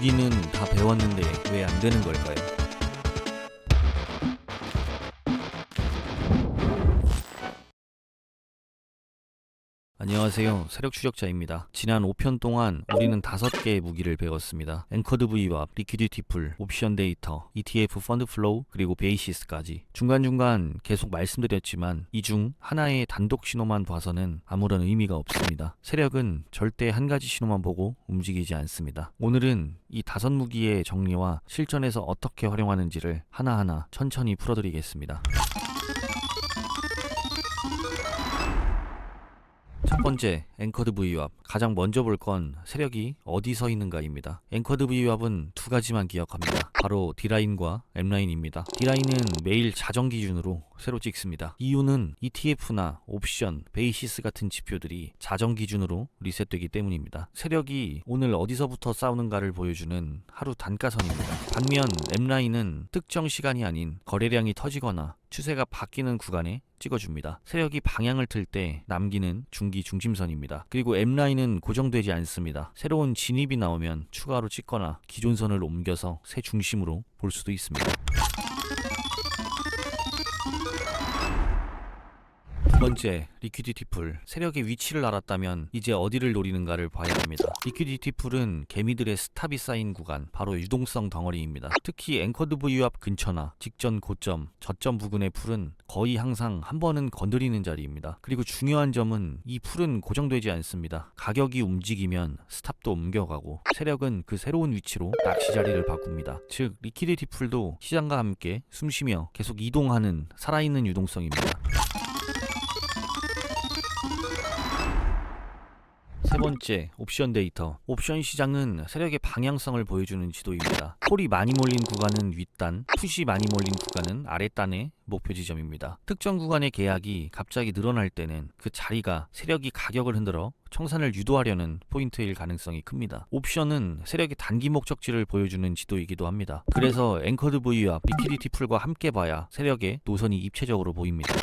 무기는 다 배웠는데 왜 안 되는 걸까요? 안녕하세요. 세력 추적자입니다. 지난 5편 동안 우리는 5개의 무기를 배웠습니다. 앵커드 V와 리퀴디티 풀, 옵션 데이터, ETF 펀드 플로우, 그리고 베이시스까지. 중간중간 계속 말씀드렸지만 이 중 하나의 단독 신호만 봐서는 아무런 의미가 없습니다. 세력은 절대 한 가지 신호만 보고 움직이지 않습니다. 오늘은 이 다섯 무기의 정리와 실전에서 어떻게 활용하는지를 하나하나 천천히 풀어드리겠습니다. 첫 번째, 앵커드 V압. 가장 먼저 볼 건 세력이 어디 서 있는가입니다. 앵커드 V압은 두 가지만 기억합니다. 바로 D라인과 M라인입니다. D라인은 매일 자정 기준으로 새로 찍습니다. 이유는 ETF나 옵션, 베이시스 같은 지표들이 자정 기준으로 리셋되기 때문입니다. 세력이 오늘 어디서부터 싸우는가를 보여주는 하루 단가선입니다. 반면 M라인은 특정 시간이 아닌 거래량이 터지거나 추세가 바뀌는 구간에 찍어줍니다. 세력이 방향을 틀 때 남기는 중기 중심선입니다. 그리고 M라인은 고정되지 않습니다. 새로운 진입이 나오면 추가로 찍거나 기존 선을 옮겨서 새 중심으로 볼 수도 있습니다. 번째, 리퀴디티 풀. 세력의 위치를 알았다면 이제 어디를 노리는가를 봐야 합니다. 리퀴디티 풀은 개미들의 스탑이 쌓인 구간, 바로 유동성 덩어리입니다. 특히 앵커드 V 앞 근처나 직전 고점, 저점 부근의 풀은 거의 항상 한 번은 건드리는 자리입니다. 그리고 중요한 점은 이 풀은 고정되지 않습니다. 가격이 움직이면 스탑도 옮겨가고 세력은 그 새로운 위치로 낚시 자리를 바꿉니다. 즉, 리퀴디티 풀도 시장과 함께 숨쉬며 계속 이동하는 살아있는 유동성입니다. 세 번째, 옵션 데이터. 옵션 시장은 세력의 방향성을 보여주는 지도입니다. 콜이 많이 몰린 구간은 윗단, 풋이 많이 몰린 구간은 아랫단의 목표 지점입니다. 특정 구간의 계약이 갑자기 늘어날 때는 그 자리가 세력이 가격을 흔들어 청산을 유도하려는 포인트일 가능성이 큽니다. 옵션은 세력의 단기 목적지를 보여주는 지도이기도 합니다. 그래서 앵커드 V와 리퀴디티 풀과 함께 봐야 세력의 노선이 입체적으로 보입니다.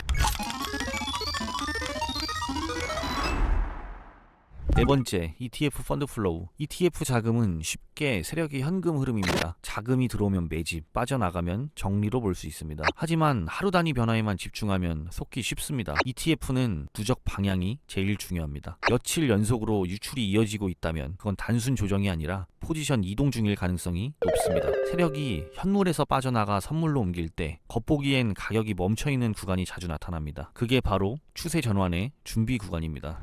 네 번째, ETF 펀드 플로우. ETF 자금은 쉽게 세력의 현금 흐름입니다. 자금이 들어오면 매집, 빠져나가면 정리로 볼 수 있습니다. 하지만 하루 단위 변화에만 집중하면 속기 쉽습니다. ETF는 누적 방향이 제일 중요합니다. 며칠 연속으로 유출이 이어지고 있다면 그건 단순 조정이 아니라 포지션 이동 중일 가능성이 높습니다. 세력이 현물에서 빠져나가 선물로 옮길 때 겉보기엔 가격이 멈춰 있는 구간이 자주 나타납니다. 그게 바로 추세 전환의 준비 구간입니다.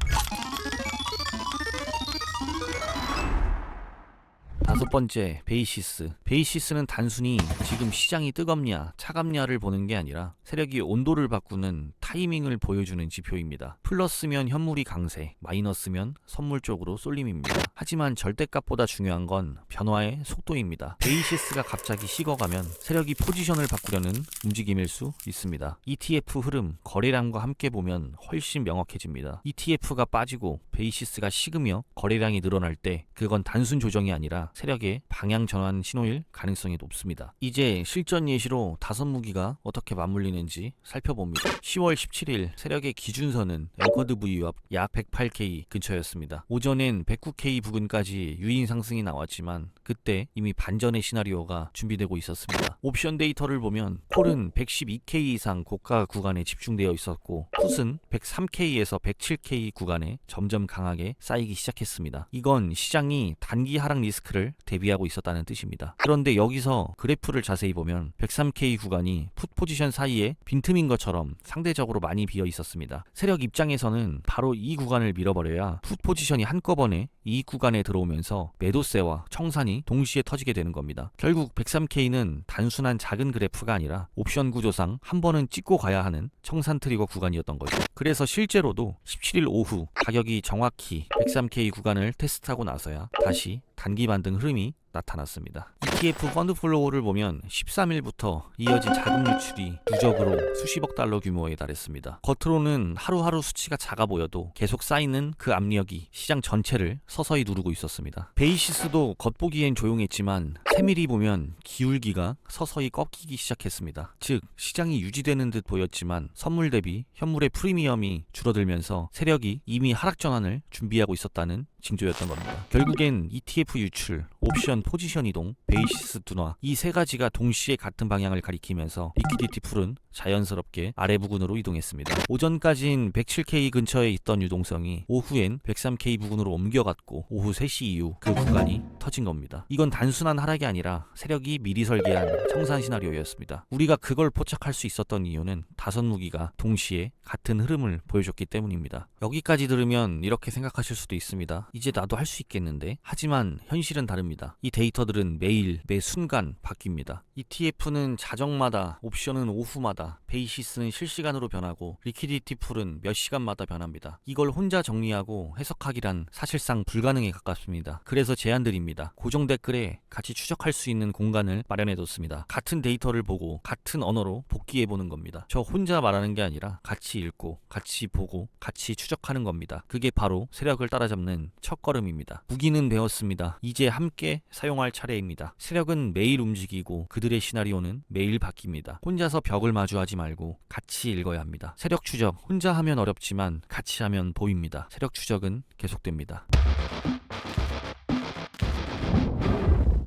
다섯 번째, 베이시스. 베이시스는 단순히 지금 시장이 뜨겁냐, 차갑냐를 보는 게 아니라 세력이 온도를 바꾸는 타이밍을 보여주는 지표입니다. 플러스면 현물이 강세, 마이너스면 선물 쪽으로 쏠림입니다. 하지만 절대값보다 중요한 건 변화의 속도입니다. 베이시스가 갑자기 식어가면 세력이 포지션을 바꾸려는 움직임일 수 있습니다. ETF 흐름, 거래량과 함께 보면 훨씬 명확해집니다. ETF가 빠지고 베이시스가 식으며 거래량이 늘어날 때 그건 단순 조정이 아니라 세력의 방향 전환 신호일 가능성이 높습니다. 이제 실전 예시로 다섯 무기가 어떻게 맞물리는지 살펴봅니다. 10월 17일 세력의 기준선은 앵커드 V 앞약 108K 근처였습니다. 오전엔 109K 부근까지 유인 상승이 나왔지만 그때 이미 반전의 시나리오가 준비되고 있었습니다. 옵션 데이터를 보면 콜은 112K 이상 고가 구간에 집중되어 있었고 풋은 103K에서 107K 구간에 점점 강하게 쌓이기 시작했습니다. 이건 시장이 단기 하락 리스크를 대비하고 있었다는 뜻입니다. 그런데 여기서 그래프를 자세히 보면 103K 구간이 풋 포지션 사이에 빈틈인 것처럼 상대적으로 많이 비어 있었습니다. 세력 입장에서는 바로 이 구간을 밀어버려야 풋 포지션이 한꺼번에 이 구간에 들어오면서 매도세와 청산이 동시에 터지게 되는 겁니다. 결국 103K는 단순한 작은 그래프가 아니라 옵션 구조상 한 번은 찍고 가야 하는 청산 트리거 구간이었던 거죠. 그래서 실제로도 17일 오후 가격이 정확히 103K 구간을 테스트하고 나서야 다시 단기 반등 흐름이 나타났습니다. ETF 펀드 플로우를 보면 13일부터 이어진 자금 유출이 누적으로 수십억 달러 규모에 달했습니다. 겉으로는 하루하루 수치가 작아 보여도 계속 쌓이는 그 압력이 시장 전체를 서서히 누르고 있었습니다. 베이시스도 겉보기엔 조용했지만 세밀히 보면 기울기가 서서히 꺾이기 시작했습니다. 즉 시장이 유지되는 듯 보였지만 선물 대비 현물의 프리미엄이 줄어들면서 세력이 이미 하락 전환을 준비하고 있었다는 징조였던 겁니다. 결국엔 ETF 유출, 옵션 포지션 이동, 베이시 스 둔화. 이 세 가지가 동시에 같은 방향을 가리키면서 리퀴디티 풀은 자연스럽게 아래 부근으로 이동했습니다. 오전까진 107K 근처에 있던 유동성이 오후엔 103K 부근으로 옮겨갔고 오후 3시 이후 그 구간이 터진 겁니다. 이건 단순한 하락이 아니라 세력이 미리 설계한 청산 시나리오였습니다. 우리가 그걸 포착할 수 있었던 이유는 다섯 무기가 동시에 같은 흐름을 보여줬기 때문입니다. 여기까지 들으면 이렇게 생각하실 수도 있습니다. 이제 나도 할 수 있겠는데? 하지만 현실은 다릅니다. 이 데이터들은 매일, 매 순간 바뀝니다. ETF는 자정마다, 옵션은 오후마다, 베이시스는 실시간으로 변하고, 리퀴디티 풀은 몇 시간마다 변합니다. 이걸 혼자 정리하고 해석하기란 사실상 불가능에 가깝습니다. 그래서 제안드립니다. 고정 댓글에 같이 추적할 수 있는 공간을 마련해뒀습니다. 같은 데이터를 보고 같은 언어로 복귀해보는 겁니다. 저 혼자 말하는 게 아니라 같이 읽고, 같이 보고, 같이 추적하는 겁니다. 그게 바로 세력을 따라잡는 첫걸음입니다. 무기는 배웠습니다. 이제 함께 사용할 차례입니다. 세력은 매일 움직이고 그들의 시나리오는 매일 바뀝니다. 혼자서 벽을 마주하지 말고 같이 읽어야 합니다. 세력 추적 혼자 하면 어렵지만 같이 하면 보입니다. 세력 추적은 계속됩니다.